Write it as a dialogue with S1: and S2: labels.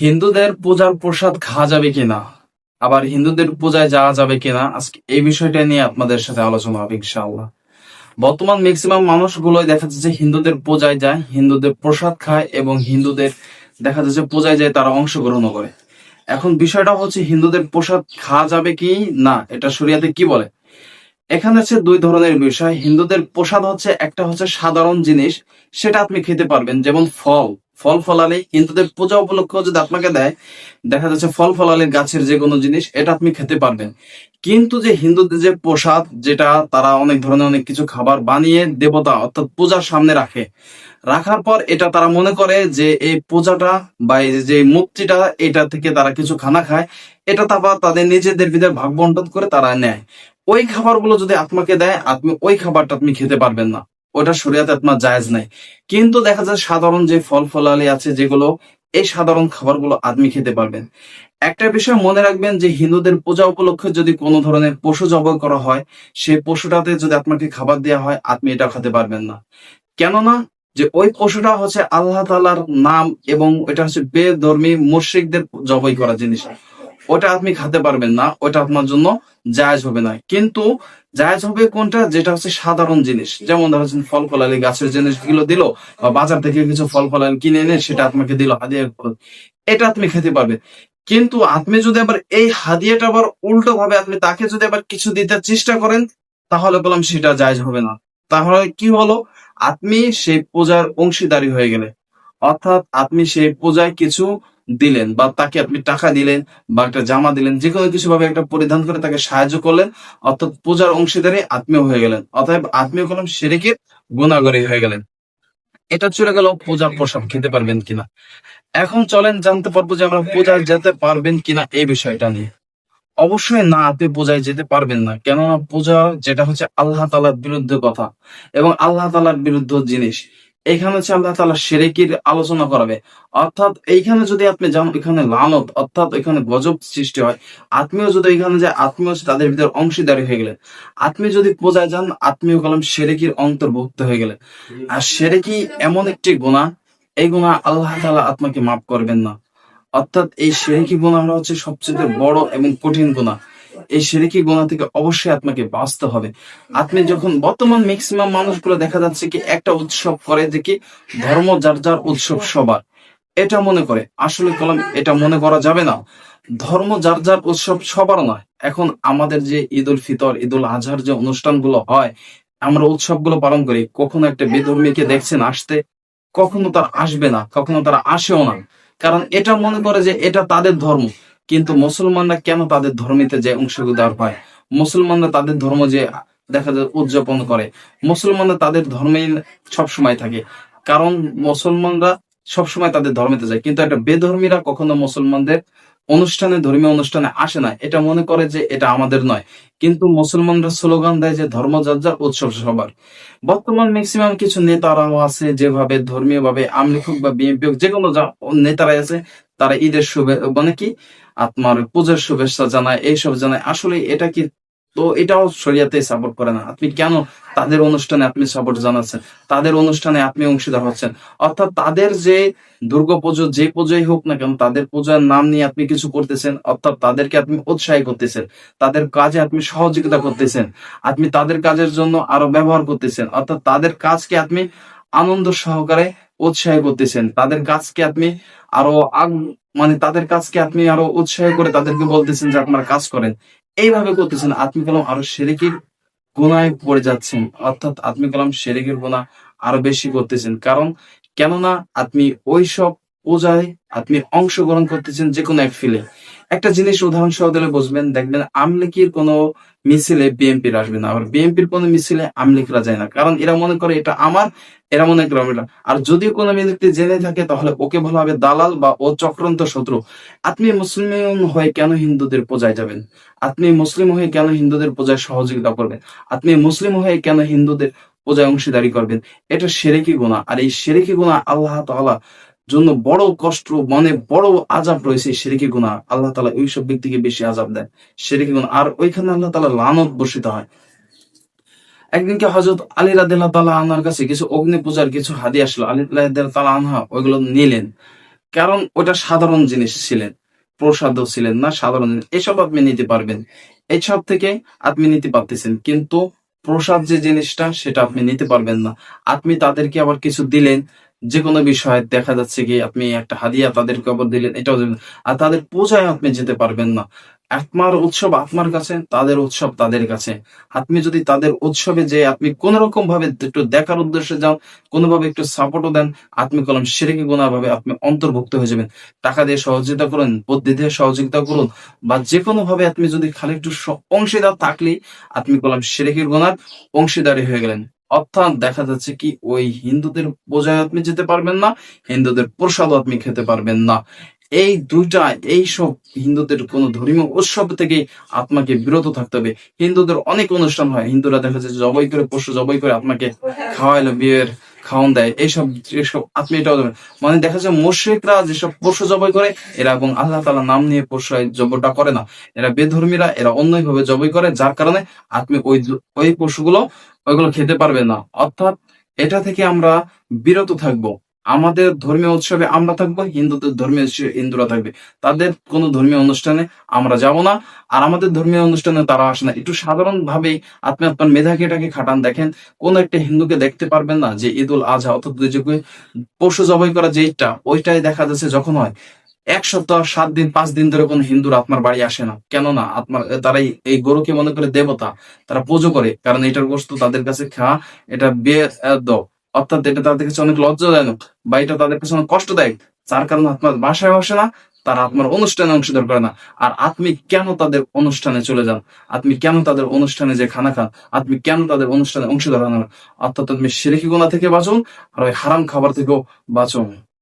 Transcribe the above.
S1: হিন্দুদের পূজার প্রসাদ খাওয়া যাবে কিনা? আবার হিন্দুদের পূজায় যাওয়া যাবে কিনা? আজকে এই বিষয়টা নিয়ে আপনাদের সাথে আলোচনা হবে ইনশাআল্লাহ। বর্তমান ম্যাক্সিমাম মানুষগুলোই দেখা যাচ্ছে যে হিন্দুদের পূজায় যায়, হিন্দুদের প্রসাদ খায় এবং হিন্দুদের দেখা যাচ্ছে পূজায় যায় তারা অংশগ্রহণ করে। এখন বিষয়টা হচ্ছে হিন্দুদের প্রসাদ খাওয়া যাবে কি না? এটা শরিয়াতে কি বলে? এখানে হচ্ছে দুই ধরনের বিষয়। হিন্দুদের প্রসাদ হচ্ছে, একটা হচ্ছে সাধারণ জিনিস, সেটা আপনি খেতে পারবেন, যেমন ফল। ফল ফলালে হিন্দুদের পূজা উপলক্ষে যদি আপনাকে দেয়, দেখা যাচ্ছে ফল ফলালে গাছের যে কোনো জিনিস, এটা আপনি খেতে পারবেন। কিন্তু যে হিন্দুদের যে প্রসাদ, যেটা তারা অনেক ধরনের অনেক কিছু খাবার বানিয়ে দেবতা, অর্থাৎ পূজার সামনে রাখে, রাখার পর এটা তারা মনে করে যে এই পূজাটা বা যে মূর্তিটা, এটা থেকে তারা কিছু খানা খায়, এটা তারপর তাদের নিজেদের ভিতরে ভাগ বন্টন করে তারা নেয়। ওই খাবারগুলো যদি আপনাকে দেয়, আপনি ওই খাবারটা আপনি খেতে পারবেন না। ওটা শরীয়তে আপনার জায়েজ নাই। কিন্তু দেখা যায় সাধারণ যে ফল ফলালি আছে যেগুলো, এই সাধারণ খাবারগুলো আপনি খেতে পারবেন। একটা বিষয় মনে রাখবেন যে হিন্দুদের পূজা উপলক্ষে যদি কোনো ধরনের পশু জবাই করা হয়, সেই পশুটাতে যদি আপনাকে খাবার দেওয়া হয়, আপনি এটা খেতে পারবেন না। কেননা যে ওই পশুটা হচ্ছে আল্লাহ তালার নাম এবং এটা হচ্ছে বেধর্মী মুশ্রিকদের জবাই করা জিনিস। ওটা আপনি খেতে পারবেন না, ওটা আপনার জন্য জায়েজ হবে না। কিন্তু জায়েজ হবে কোনটা? যেটা হচ্ছে সাধারণ জিনিস। যেমন ধরেছেন ফল ফলালি গাছের জিনিসগুলো দিল, বা বাজার থেকে কিছু ফল ফলালি কিনে এনে সেটা আপনাকে দিল, হাদিয়া এটা আপনি খেতে পারবেন। কিন্তু আপনি যদি আবার এই হাদিয়াটা আবার উল্টো ভাবে আপনি তাকে যদি আবার কিছু দিতে চেষ্টা করেন, তাহলে বললাম সেটা জায়েজ হবে না। তাহলে কি হলো? আপনি সেই পূজার অংশীদারি হয়ে গেলে অর্থাৎ আপনি সেই পূজায় কিছু দিলেন বা তাকে আপনি টাকা দিলেন বা একটা জামা দিলেন, যে কোনো কিছু ভাবে একটা পরিধান করে তাকে সাহায্য করলেন, অর্থাৎ পূজার অংশীদারি আত্মীয় হয়ে গেলেন। অতএব আত্মীয় কলম সেরেকের গুণাগরী হয়ে গেলেন। এটা চলে গেল পূজার প্রসাদ, খেতে পারবেন কিনা? এখন চলেন জানতে পারব যে আমরা পূজায় যেতে পারবেন কিনা এই বিষয়টা নিয়ে। অবশ্যই না, আপনি পূজায় যেতে পারবেন না, কেননা পূজা যেটা হচ্ছে আল্লাহ তালার বিরুদ্ধে কথা এবং আল্লাহ তালার বিরুদ্ধে জিনিস। এখানে হচ্ছে আল্লাহ তালা সেরেকির আলোচনা করাবে। অর্থাৎ এইখানে যদি আপনি যান, এখানে লানত, অর্থাৎ এখানে গজব সৃষ্টি হয়, আত্মীয় যদি এখানে যায়, আত্মীয় তাদের ভিতরে অংশীদারি হয়ে গেলেন। আত্মীয় যদি পূজায় যান, আত্মীয় কলম সেরেকির অন্তর্ভুক্ত হয়ে গেলেন। আর সেরেকি এমন একটি গুণা এই গুণা আল্লাহ তালা আত্মাকে মাফ করবেন না। অর্থাৎ এই সেরেকি গুণাটা হচ্ছে সবচেয়ে বড় এবং কঠিন গুণা এই সেরেকি গুণা থেকে অবশ্যই আপনাকে বাঁচতে হবে। আপনি যখন বর্তমান ম্যাক্সিমাম মানুষগুলো দেখা যাচ্ছে কি একটা উৎসব করে যে কি ধর্ম যার যার উৎসব সবার, এটা মনে করে। আসলে কলম, এটা মনে করা যাবে না। ধর্ম যার যার উৎসব সবার নয়। এখন আমাদের যে ঈদ উল ফিতর ঈদ উল আজহার যে অনুষ্ঠানগুলো হয়, আমরা উৎসবগুলো পালন করি, কখনো একটা বেধর্মীকে দেখছেন আসতে, কখনো তার আসবে না, কখনো তারা আসেও না। কারণ এটা মনে করে যে এটা তাদের ধর্ম। কিন্তু মুসলমানরা কেন তাদের ধর্মীতে যে অংশগ্রহণ হয়? মুসলমানরা তাদের ধর্ম যে দেখা যায় উদযাপন করে, মুসলমানরা তাদের ধর্মেই সবসময় থাকে। কারণ মুসলমানরা সবসময় তাদের ধর্মেতে যায়। কিন্তু একটা বেধর্মীরা কখনো মুসলমানদের অনুষ্ঠানে, ধর্মীয় অনুষ্ঠানে আসে না। এটা মনে করে যে এটা আমাদের নয়। কিন্তু মুসলমানরা স্লোগান দেয় যে ধর্ম উৎসব সবার। বর্তমান ম্যাক্সিমাম কিছু নেতারাও আছে যেভাবে ধর্মীয় ভাবে আমলি হোক বা বিএনপি হোক যে কোনো নেতারাই আছে, তারা ঈদের শুভে মানে কি? আপনার পূজার শুভেচ্ছা জানায়, এইসব জানায়। আসলে এটা কি তো এটাও শরিয়াতে সাপোর্ট করে না। আপনি কেন তাদের অনুষ্ঠানে আপনি সাপোর্ট জানাচ্ছেন? তাদের অনুষ্ঠানে আপনি অংশীদার হচ্ছেন। অর্থাৎ তাদের যে দুর্গা পুজো, যে পুজোই হোক না কেন, তাদের পূজার নাম নিয়ে আপনি কিছু করতেছেন, অর্থাৎ তাদেরকে আপনি উৎসাহী করতেছেন। তাদের কাজে আপনি সহযোগিতা করতেছেন। আপনি তাদের কাজের জন্য আরও ব্যবহার করতেছেন। অর্থাৎ তাদের কাজকে আপনি আনন্দ সহকারে উৎসাহী করতেছেন। তাদের কাজকে আপনি আরও মানে তাদের কাজকে আপনি আরও উৎসাহ করে তাদেরকে বলতেছেন যে আপনারা কাজ করেন। এইভাবে করতেছেন, আত্মিক কালাম আরও সেরেকির গোনায় পড়ে যাচ্ছেন। অর্থাৎ আত্মিক কালাম সেরেকির গোনা আরও বেশি করতেছেন। কারণ কেননা আপনি ওইসব পূজায় আপনি অংশগ্রহণ করতেছেন যে কোনো এক ফিলে। একটা জিনিস উদাহরণ সহ দিলে বুঝবেন, দেখবেন আমলিকির কোনো মিছিলে বিএনপির আসবে না। আবার বিএনপির কোনো মিছিলে আমলিকরা যায় না। কারণ এরা মনে করে এটা আমার, এরা মনে করে এটা আর যদি কোনো ব্যক্তি জেনে থাকে, তাহলে ওকে বলা হবে দালাল বা ও চক্রান্ত শত্রু। আপনি মুসলিম হয়ে কেন হিন্দুদের পূজায় যাবেন? আপনি মুসলিম হয়ে কেন হিন্দুদের পূজায় সহযোগিতা করবেন? আপনি মুসলিম হয়ে কেন হিন্দুদের পূজায় অংশীদারি করবেন? এটা সেরেকি গুণা আর এই সেরেকি গুণা আল্লাহ তাআলা জন্য বড় কষ্ট মানে বড় আজাব রয়েছে সেরেকি গুণা আল্লাহ তাআলা ওইসব ব্যক্তিকে বেশি আজাব দেয় সেরেকি গুণা আর ওইখানে আল্লাহ তাআলা লানত বর্ষিত হয়। একদিনকে হজরত আলী রাদিল্লাহ তালা আনহার কাছে কিছু অগ্নি পূজার কিছু হাদি আসলো। আলী তালা আনহা ওইগুলো নিলেন। কারণ ওটা সাধারণ জিনিস ছিলেন। প্রসাদও ছিলেন না, সাধারণ জিনিস। এসব আপনি নিতে পারবেন। এইসব থেকে আপনি নিতে পারতেছেন। কিন্তু প্রসাদ যে জিনিসটা, সেটা আপনি নিতে পারবেন না। আপনি তাদেরকে আবার কিছু দিলেন। যে কোনো বিষয়ে দেখা যাচ্ছে কি আপনি একটা হাদিয়া তাদের আবার দিলেন, এটাও আর তাদের পূজায় আপনি যেতে পারবেন না। আত্মার উৎসব আত্মার কাছে, তাদের উৎসব তাদের কাছে। আপনি যদি তাদের উৎসবে যে আপনি কোন রকম ভাবে একটু দেখার উদ্দেশ্যে যান, কোনোভাবে একটু সাপোর্টও দেন আপনি কলম সেরেকে ভাবে আপনি অন্তর্ভুক্ত হয়ে যাবেন। টাকা দিয়ে সহযোগিতা করুন, বুদ্ধি দিয়ে সহযোগিতা করুন, বা যে কোনো ভাবে আপনি যদি খালি একটু অংশীদার থাকলেই আপনি কলম সেরেকের গোনার অংশীদারি হয়ে গেলেন। অর্থাৎ দেখা যাচ্ছে কি, ওই হিন্দুদের বোঝায় আপনি যেতে পারবেন না, হিন্দুদের প্রসাদও আপনি খেতে পারবেন না। এই দুইটা, এই সব হিন্দুদের কোন ধর্মীয় উৎসব থেকে আত্মাকে বিরত থাকতে হবে। হিন্দুদের অনেক অনুষ্ঠান হয়। হিন্দুরা দেখা যাচ্ছে জবাই করে, পশু জবাই করে আত্মাকে খাওয়াইলো বিয়ের। খাওয়ান দেয়, এইসব যেসব আপনি এটাও দেবেন। মানে দেখা যায় মুশ্রিকরা যেসব পশু জবাই করে, এরা এবং আল্লাহ তালা নাম নিয়ে পশু জবটা করে না। এরা বেধর্মীরা, এরা অন্যভাবে ভাবে জবাই করে, যার কারণে আপনি ওই ওই পশুগুলো, ওইগুলো খেতে পারবে না। অর্থাৎ এটা থেকে আমরা বিরত থাকব। আমাদের ধর্মীয় উৎসবে আমরা থাকব, হিন্দুদের ধর্মীয় উৎসবে হিন্দুরা থাকবে। তাদের কোনো ধর্মীয় অনুষ্ঠানে আমরা যাব না, আর আমাদের ধর্মীয় অনুষ্ঠানে তারা আসে না। একটু সাধারণ ভাবেই আপনি আপনার মেধাকে এটাকে খাটান দেখেন, কোন একটা হিন্দুকে দেখতে পারবেন না যে ঈদ উল আজহা অর্থাৎ পশু জবাই করা যেইটা ওইটাই দেখা যাচ্ছে যখন হয়। এক সপ্তাহ, সাত দিন, পাঁচ দিন ধরে কোন হিন্দুরা আপনার বাড়ি আসে না। কেননা আপনার, তারাই এই গরুকে মনে করে দেবতা, তারা পুজো করে, কারণ এটার বস্তু তাদের কাছে খাওয়া, এটা বেদ অর্থাৎ এটা তাদের কাছে অনেক লজ্জাজনক বা এটা তাদের কাছে অনেক কষ্টদায়ক। যার কারণে আত্মার বাসায় বসে না, তারা আত্মার অনুষ্ঠানে অংশীদার করে না। আর আপনি কেন তাদের অনুষ্ঠানে চলে যান? আপনি কেন তাদের অনুষ্ঠানে যে খানা খান? আপনি কেন তাদের অনুষ্ঠানে অংশীদার করেন? অর্থাৎ আপনি সেরেকি গোনা থেকে বাঁচুন আর ওই হারাম খাবার থেকেও বাঁচুন।